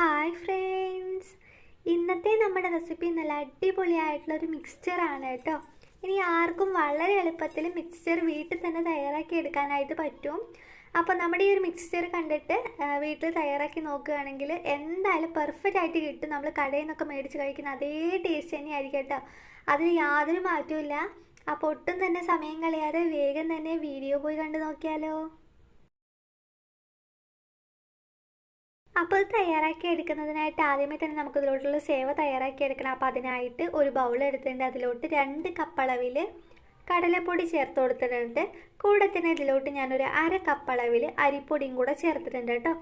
Hi friends ഇന്നത്തെ നമ്മുടെ recipe നല്ല അടിപൊളിയായിട്ടുള്ള ഒരു മിക്സ്ചറാണ് കേട്ടോ. ഇനി ആർക്കും വളരെ എളുപ്പത്തിൽ മിക്സ്ചർ വീട്ടിൽ തന്നെ തയ്യാറാക്കി എടുക്കാനായിട്ട് പറ്റും. അപ്പോൾ നമ്മുടെ ഈ ഒരു മിക്സ്ചർ കണ്ടിട്ട് വീട്ടിൽ തയ്യാറാക്കി നോക്കുകയാണെങ്കിൽ എന്തായാലും പെർഫെക്റ്റ് ആയിട്ട് കിട്ടും. നമ്മൾ കടയിൽ നിന്നൊക്കെ മേടിച്ച് കഴിക്കുന്ന അതേ ടേസ്റ്റ് തന്നെയായിരിക്കും കേട്ടോ. അതിന് യാതൊരു മാറ്റവും അപ്പോൾ ഒട്ടും തന്നെ സമയം കളയാതെ വേഗം തന്നെ വീഡിയോ പോയി കണ്ടു നോക്കിയാലോ. അപ്പോൾ തയ്യാറാക്കി എടുക്കുന്നതിനായിട്ട് ആദ്യമേ തന്നെ നമുക്ക് ഇതിലോട്ടുള്ള സേവ തയ്യാറാക്കി എടുക്കണം. അപ്പോൾ അതിനായിട്ട് ഒരു ബൗൾ എടുത്തിട്ടുണ്ട്. അതിലോട്ട് രണ്ട് കപ്പളവിൽ കടലപ്പൊടി ചേർത്ത് കൊടുത്തിട്ടുണ്ട്. കൂടെ തന്നെ ഇതിലോട്ട് ഞാനൊരു അര കപ്പളവിൽ അരിപ്പൊടിയും കൂടെ ചേർത്തിട്ടുണ്ട് കേട്ടോ.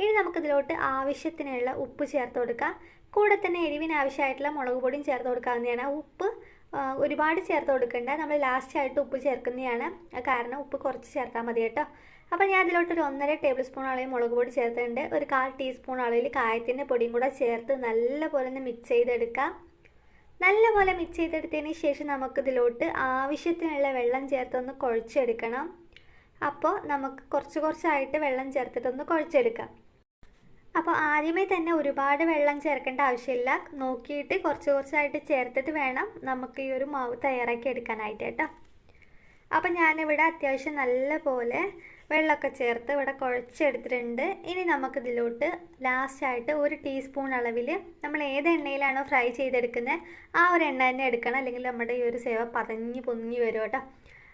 ഇനി നമുക്കിതിലോട്ട് ആവശ്യത്തിനുള്ള ഉപ്പ് ചേർത്ത് കൊടുക്കാം. കൂടെ തന്നെ എരിവിന് ആവശ്യമായിട്ടുള്ള മുളക് പൊടിയും ചേർത്ത് കൊടുക്കാവുന്നതാണ് ഉപ്പ്. ഒരുപാട് ചേർത്ത് കൊടുക്കണ്ട. നമ്മൾ ലാസ്റ്റ് ആയിട്ട് ഉപ്പ് ചേർക്കുന്നതാണ്. കാരണം ഉപ്പ് കുറച്ച് ചേർത്താൽ മതി കേട്ടോ. അപ്പോൾ ഞാൻ അതിലോട്ട് ഒരു ഒന്നര ടേബിൾ സ്പൂൺ അളവിൽ മുളക് പൊടി ചേർത്തിട്ടുണ്ട്. ഒരു കാൽ ടീസ്പൂൺ അളവിൽ കായത്തിന്റെ പൊടിയും കൂടെ ചേർത്ത് നല്ലപോലെ ഒന്ന് മിക്സ് ചെയ്തെടുക്കാം. നല്ലപോലെ മിക്സ് ചെയ്തെടുത്തതിന് ശേഷം നമുക്കിതിലോട്ട് ആവശ്യത്തിനുള്ള വെള്ളം ചേർത്തൊന്ന് കുഴച്ചെടുക്കണം. അപ്പോൾ നമുക്ക് കുറച്ച് കുറച്ചായിട്ട് വെള്ളം ചേർത്തിട്ടൊന്ന് കുഴച്ചെടുക്കാം. അപ്പോൾ ആദ്യമേ തന്നെ ഒരുപാട് വെള്ളം ചേർക്കേണ്ട ആവശ്യമില്ല. നോക്കിയിട്ട് കുറച്ച് കുറച്ചായിട്ട് ചേർത്തിട്ട് വേണം നമുക്ക് ഈ ഒരു മാവ് തയ്യാറാക്കി എടുക്കാനായിട്ട് കേട്ടോ. അപ്പം ഞാനിവിടെ അത്യാവശ്യം നല്ല പോലെ വെള്ളമൊക്കെ ചേർത്ത് ഇവിടെ കുഴച്ചെടുത്തിട്ടുണ്ട്. ഇനി നമുക്കിതിലോട്ട് ലാസ്റ്റായിട്ട് ഒരു ടീസ്പൂൺ അളവിൽ നമ്മൾ ഏത് എണ്ണയിലാണോ ഫ്രൈ ചെയ്തെടുക്കുന്നത് ആ ഒരു എണ്ണ തന്നെ എടുക്കണം. അല്ലെങ്കിൽ നമ്മുടെ ഈ ഒരു സേവ പതഞ്ഞ് പൊങ്ങി വരും കേട്ടോ.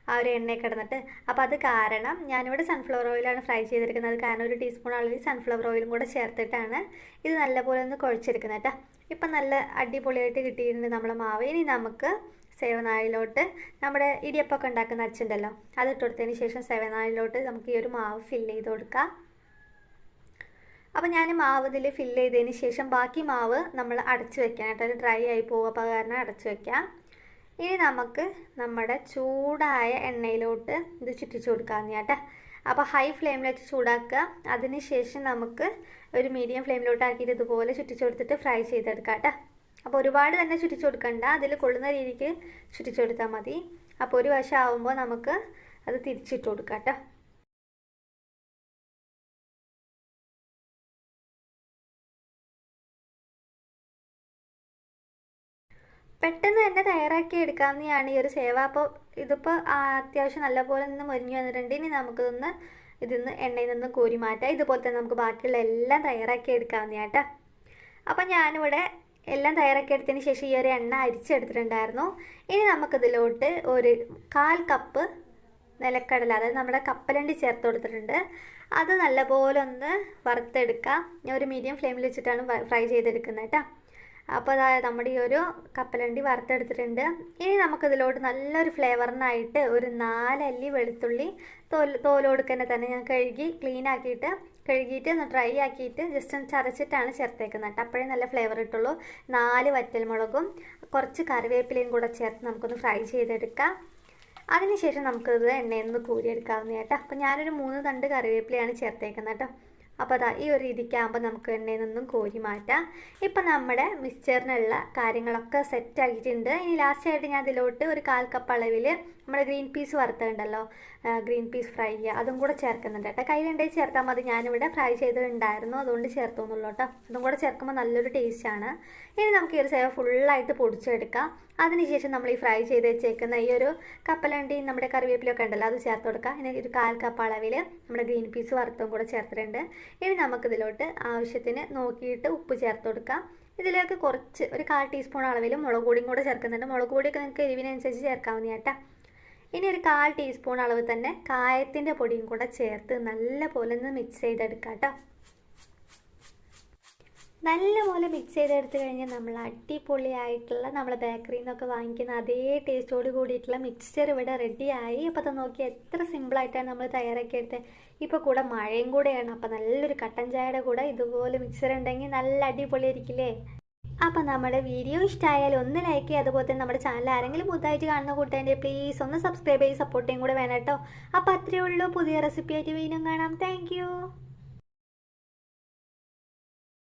ആ ഒരു എണ്ണയിൽ കിടന്നിട്ട്. അപ്പോൾ അത് കാരണം ഞാനിവിടെ സൺഫ്ലവർ ഓയിലാണ് ഫ്രൈ ചെയ്തെടുക്കുന്നത് കാരണം ഒരു ടീസ്പൂൺ അളവിൽ സൺഫ്ലവർ ഓയിലും കൂടെ ചേർത്തിട്ടാണ് ഇത് നല്ലപോലെ ഒന്ന് കുഴച്ചെടുക്കുന്നത് കേട്ടോ. ഇപ്പം നല്ല അടിപൊളിയായിട്ട് കിട്ടിയിട്ടുണ്ട് നമ്മുടെ മാവ്. ഇനി നമുക്ക് സേവനായിലോട്ട് നമ്മുടെ ഇടിയപ്പമൊക്കെ ഉണ്ടാക്കുന്ന അച്ഛന്റെല്ലോ അത് ഇട്ടുകൊടുത്തതിന് ശേഷം സേവനായിലോട്ട് നമുക്ക് ഈ ഒരു മാവ് ഫില്ല് ചെയ്ത് കൊടുക്കാം. അപ്പോൾ ഞാൻ മാവ് ഇതിൽ ഫില്ല് ചെയ്തതിന് ശേഷം ബാക്കി മാവ് നമ്മൾ അടച്ചു വെക്കാൻ കേട്ടോ. ഡ്രൈ ആയി പോകുക അപ്പോൾ കാരണം അടച്ചു വെക്കാം. ഇനി നമുക്ക് നമ്മുടെ ചൂടായ എണ്ണയിലോട്ട് ഇത് ചുറ്റിച്ചു കൊടുക്കാമെന്ന് കേട്ടോ. അപ്പോൾ ഹൈ ഫ്ലെയിമിൽ വെച്ച് ചൂടാക്കുക. അതിന് ശേഷം നമുക്ക് ഒരു മീഡിയം ഫ്ലെയിമിലോട്ട് ആക്കിയിട്ട് ഇതുപോലെ ചുറ്റിച്ചു കൊടുത്തിട്ട് ഫ്രൈ ചെയ്തെടുക്കാം കേട്ടോ. അപ്പോൾ ഒരുപാട് തന്നെ ചുറ്റിച്ചു കൊടുക്കണ്ട. അതിൽ കൊള്ളുന്ന രീതിക്ക് ചുറ്റിച്ചു കൊടുത്താൽ മതി. അപ്പോൾ ഒരു വശം ആവുമ്പോൾ നമുക്ക് അത് തിരിച്ചിട്ട് കൊടുക്കാം കേട്ടോ. പെട്ടെന്ന് തന്നെ തയ്യാറാക്കി എടുക്കാവുന്നതാണ് ഈ ഒരു സേവ. അപ്പോൾ ഇതിപ്പോൾ അത്യാവശ്യം നല്ലപോലെ നിന്ന് മുരിഞ്ഞു വന്നിട്ടുണ്ട്. ഇനി നമുക്കിതൊന്ന് ഇതിൽ നിന്ന് എണ്ണയിൽ നിന്ന് കോരി മാറ്റാം. ഇതുപോലെ തന്നെ നമുക്ക് ബാക്കിയുള്ള എല്ലാം തയ്യാറാക്കി എടുക്കാവുന്നതാണ് കേട്ടോ. അപ്പോൾ ഞാനിവിടെ എല്ലാം തയ്യാറാക്കി എടുത്തതിന് ശേഷം ഈ ഒരു എണ്ണ അരിച്ചെടുത്തിട്ടുണ്ടായിരുന്നു. ഇനി നമുക്കിതിലോട്ട് ഒരു കാൽ കപ്പ് നിലക്കടല അതായത് നമ്മുടെ കപ്പലണ്ടി ചേർത്ത് കൊടുത്തിട്ടുണ്ട്. അത് നല്ലപോലെ ഒന്ന് വറുത്തെടുക്കാം. ഞാൻ ഒരു മീഡിയം ഫ്ലെയിമിൽ വെച്ചിട്ടാണ് ഫ്രൈ ചെയ്തെടുക്കുന്നത് കേട്ടോ. അപ്പോൾ അതായത് നമ്മുടെ ഈ ഒരു കപ്പലണ്ടി വറുത്തെടുത്തിട്ടുണ്ട്. ഇനി നമുക്കിതിലോട്ട് നല്ലൊരു ഫ്ലേവറിനായിട്ട് ഒരു നാലല്ലി വെളുത്തുള്ളി തോൽ തോലോടുക്കന്നെ തന്നെ ഞാൻ കഴുകി ക്ലീൻ ആക്കിയിട്ട് കഴുകിയിട്ട് ഒന്ന് ഡ്രൈ ആക്കിയിട്ട് ജസ്റ്റ് ഒന്ന് ചതച്ചിട്ടാണ് ചേർത്തേക്കുന്നത് കേട്ടോ. അപ്പോഴേ നല്ല ഫ്ലേവർ കിട്ടുള്ളൂ. നാല് വറ്റൽമുളകും കുറച്ച് കറിവേപ്പിലയും കൂടെ ചേർത്ത് നമുക്കൊന്ന് ഫ്രൈ ചെയ്തെടുക്കാം. അതിനുശേഷം നമുക്കിത് എണ്ണയിൽ നിന്ന് കൂരിയെടുക്കാവുന്ന കേട്ടോ. അപ്പോൾ ഞാനൊരു മൂന്ന് തണ്ട് കറിവേപ്പിലയാണ് ചേർത്തേക്കുന്നത് കേട്ടോ. അപ്പോൾ അതാ ഈ ഒരു രീതിക്കാകുമ്പോൾ നമുക്ക് എണ്ണയിൽ നിന്നും കോരി മാറ്റാം. ഇപ്പം നമ്മുടെ മിക്സ്ചറിനുള്ള കാര്യങ്ങളൊക്കെ സെറ്റ് ആക്കിയിട്ടുണ്ട് ഇനി ലാസ്റ്റ് ആയിട്ട് ഞാൻ അതിലോട്ട് ഒരു കാൽ കപ്പ് അളവിൽ നമ്മുടെ ഗ്രീൻ പീസ് വറുത്തുണ്ടല്ലോ ഗ്രീൻ പീസ് ഫ്രൈ ചെയ്യുക. അതും കൂടെ ചേർക്കുന്നുണ്ട് കേട്ടോ. കയ്യിലുണ്ടെങ്കിൽ ചേർത്താൽ മതി. ഞാനിവിടെ ഫ്രൈ ചെയ്തിട്ടുണ്ടായിരുന്നു. അതുകൊണ്ട് ചേർത്തോന്നുള്ളൂ കേട്ടോ. അതും കൂടെ ചേർക്കുമ്പോൾ നല്ലൊരു ടേസ്റ്റാണ് ഇനി നമുക്ക് ഈ ഒരു സേവ ഫുള്ളായിട്ട് പൊടിച്ചെടുക്കാം. അതിനുശേഷം നമ്മൾ ഈ ഫ്രൈ ചെയ്ത് വെച്ചേക്കുന്ന ഈ ഒരു കപ്പലണ്ടി നമ്മുടെ കറിവേപ്പിലൊക്കെ ഉണ്ടല്ലോ അത് ചേർത്ത് കൊടുക്കാം. ഇനി ഒരു കാൽ കപ്പ് അളവിൽ നമ്മുടെ ഗ്രീൻ പീസ് വറുത്തും കൂടെ ചേർത്തിട്ടുണ്ട്. ഇനി നമുക്കിതിലോട്ട് ആവശ്യത്തിന് നോക്കിയിട്ട് ഉപ്പ് ചേർത്ത് കൊടുക്കാം. ഇതിലേക്ക് കുറച്ച് ഒരു കാൽ ടീസ്പൂൺ അളവിൽ മുളക് പൊടിയും കൂടെ ചേർക്കുന്നുണ്ട്. മുളക് പൊടിയൊക്കെ നിങ്ങൾക്ക് എരിവിനനുസരിച്ച് ചേർക്കാവുന്ന കേട്ടോ. ഇനി ഒരു കാൽ ടീസ്പൂൺ അളവ് തന്നെ കായത്തിന്റെ പൊടിയും കൂടെ ചേർത്ത് നല്ല പോലെ ഒന്ന് മിക്സ് ചെയ്തെടുക്കാം കേട്ടോ. നല്ലപോലെ മിക്സ് ചെയ്തെടുത്ത് കഴിഞ്ഞാൽ നമ്മൾ അടിപൊളിയായിട്ടുള്ള നമ്മൾ ബേക്കറിയിൽ നിന്നൊക്കെ വാങ്ങിക്കുന്ന അതേ ടേസ്റ്റോട് കൂടിയിട്ടുള്ള മിക്സ്ചർ ഇവിടെ റെഡിയായി അപ്പോൾ അത് നോക്കി എത്ര സിമ്പിളായിട്ടാണ് നമ്മൾ തയ്യാറാക്കി എടുത്തത് ഇപ്പോൾ കൂടെ മഴയും കൂടെയാണ്. അപ്പോൾ നല്ലൊരു കട്ടൻ ചായയുടെ കൂടെ ഇതുപോലെ മിക്സർ ഉണ്ടെങ്കിൽ നല്ല അടിപൊളി ആയിരിക്കില്ലേ അപ്പോൾ നമ്മുടെ വീഡിയോ ഇഷ്ടമായാലും ഒന്ന് ലൈക്ക് ചെയ്യുക. അതുപോലെ തന്നെ നമ്മുടെ ചാനൽ ആരെങ്കിലും പുതുതായിട്ട് കാണുന്ന കൂട്ടേന്റെ പ്ലീസ് ഒന്ന് സബ്സ്ക്രൈബ് ചെയ്ത് സപ്പോർട്ട് കൂടെ വേണം കേട്ടോ. അപ്പോൾ അത്രയേ ഉള്ളൂ. പുതിയ റെസിപ്പി ആയിട്ട് വീണ്ടും കാണാം. താങ്ക്